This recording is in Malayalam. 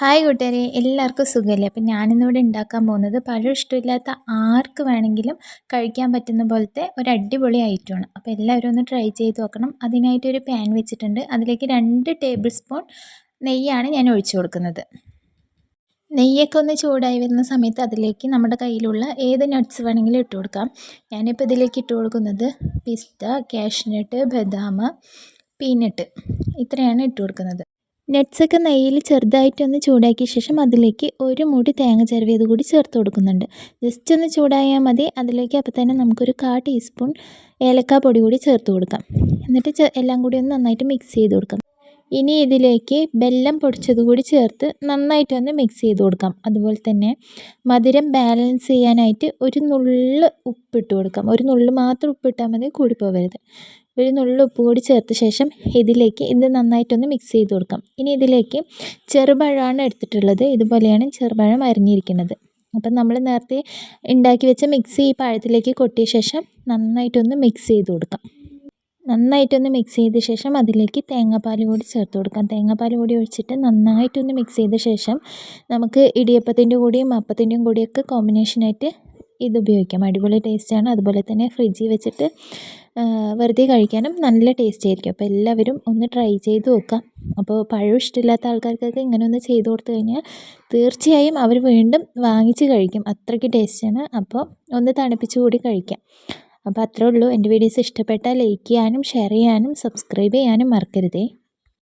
ഹായ് കൂട്ടുകാരെ എല്ലാവർക്കും സുഖമല്ലേ? അപ്പം ഞാനിന്നിവിടെ ഉണ്ടാക്കാൻ പോകുന്നത് പഴം ഇഷ്ടമില്ലാത്ത ആർക്ക് വേണമെങ്കിലും കഴിക്കാൻ പറ്റുന്ന പോലത്തെ ഒരു അടിപൊളി ഐറ്റമാണ്. അപ്പോൾ എല്ലാവരും ഒന്ന് ട്രൈ ചെയ്ത് നോക്കണം. അതിനായിട്ട് ഒരു പാൻ വെച്ചിട്ടുണ്ട്. അതിലേക്ക് രണ്ട് ടേബിൾ സ്പൂൺ നെയ്യാണ് ഞാൻ ഒഴിച്ചു കൊടുക്കുന്നത്. നെയ്യൊക്കെ ഒന്ന് ചൂടായി വരുന്ന സമയത്ത് അതിലേക്ക് നമ്മുടെ കയ്യിലുള്ള ഏത് നട്ട്സ് വേണമെങ്കിലും ഇട്ട് കൊടുക്കാം. ഞാനിപ്പോൾ ഇതിലേക്ക് ഇട്ട് കൊടുക്കുന്നത് പിസ്ത കാഷ്നട്ട് ബദാം പീനട്ട് ഇത്രയാണ് ഇട്ട് കൊടുക്കുന്നത്. നട്ട്സൊക്കെ നെയ്യിൽ ചെറുതായിട്ടൊന്ന് ചൂടാക്കിയ ശേഷം അതിലേക്ക് ഒരു മുടി തേങ്ങ ചിരവിയത് കൂടി ചേർത്ത് കൊടുക്കുന്നുണ്ട്. ജസ്റ്റ് ഒന്ന് ചൂടായാൽ മതി. അതിലേക്ക് അപ്പോൾ തന്നെ നമുക്കൊരു കാ ടീസ്പൂൺ ഏലക്ക പൊടി കൂടി ചേർത്ത് കൊടുക്കാം. എന്നിട്ട് എല്ലാം കൂടി ഒന്ന് നന്നായിട്ട് മിക്സ് ചെയ്ത് കൊടുക്കാം. ഇനി ഇതിലേക്ക് ബെല്ലം പൊടിച്ചത് കൂടി ചേർത്ത് നന്നായിട്ടൊന്ന് മിക്സ് ചെയ്ത് കൊടുക്കാം. അതുപോലെ തന്നെ മധുരം ബാലൻസ് ചെയ്യാനായിട്ട് ഒരു നുള്ള് ഉപ്പിട്ട് കൊടുക്കാം. ഒരു നുള്ള് മാത്രം ഉപ്പിട്ടാൽ മതി കൂടിപ്പോവരുത് ഒരു നുള്ളു ഉപ്പ് കൂടി ചേർത്ത ശേഷം ഇതിലേക്ക് ഇത് നന്നായിട്ടൊന്ന് മിക്സ് ചെയ്ത് കൊടുക്കാം. ഇനി ഇതിലേക്ക് ചെറുപഴമാണ് എടുത്തിട്ടുള്ളത്. ഇതുപോലെയാണ് ചെറുപഴം അരിഞ്ഞിരിക്കുന്നത്. അപ്പം നമ്മൾ നേരത്തെ ഉണ്ടാക്കി വെച്ച മിക്സി ഈ പഴത്തിലേക്ക് കൊട്ടിയ ശേഷം നന്നായിട്ടൊന്ന് മിക്സ് ചെയ്ത് കൊടുക്കാം. നന്നായിട്ടൊന്ന് മിക്സ് ചെയ്ത ശേഷം അതിലേക്ക് തേങ്ങാപ്പാൽ കൂടി ചേർത്ത് കൊടുക്കാം. തേങ്ങാപ്പാൽ കൂടി ഒഴിച്ചിട്ട് നന്നായിട്ടൊന്ന് മിക്സ് ചെയ്ത ശേഷം നമുക്ക് ഇടിയപ്പത്തിന്റെ കൂടിയും അപ്പത്തിന്റെയും കൂടിയൊക്കെ കോമ്പിനേഷനായിട്ട് ഇത് ഉപയോഗിക്കാം. അടിപൊളി ടേസ്റ്റാണ് അതുപോലെ തന്നെ ഫ്രിഡ്ജിൽ വെച്ചിട്ട് വെറുതെ കഴിക്കാനും നല്ല ടേസ്റ്റ് ആയിരിക്കും. അപ്പോൾ എല്ലാവരും ഒന്ന് ട്രൈ ചെയ്ത് നോക്കാം. അപ്പോൾ പഴം ഇഷ്ടമില്ലാത്ത ആൾക്കാർക്കൊക്കെ ഇങ്ങനെ ഒന്ന് ചെയ്ത് കൊടുത്തു കഴിഞ്ഞാൽ തീർച്ചയായും അവർ വീണ്ടും വാങ്ങിച്ച് കഴിക്കും. അത്രയ്ക്ക് ടേസ്റ്റാണ് അപ്പോൾ ഒന്ന് തണുപ്പിച്ച് കൂടി കഴിക്കാം. അപ്പോൾ അത്രേ ഉള്ളൂ. എന്റെ വീഡിയോസ് ഇഷ്ടപ്പെട്ടാൽ ലൈക്ക് ചെയ്യാനും ഷെയർ ചെയ്യാനും സബ്സ്ക്രൈബ് ചെയ്യാനും മറക്കരുതേ.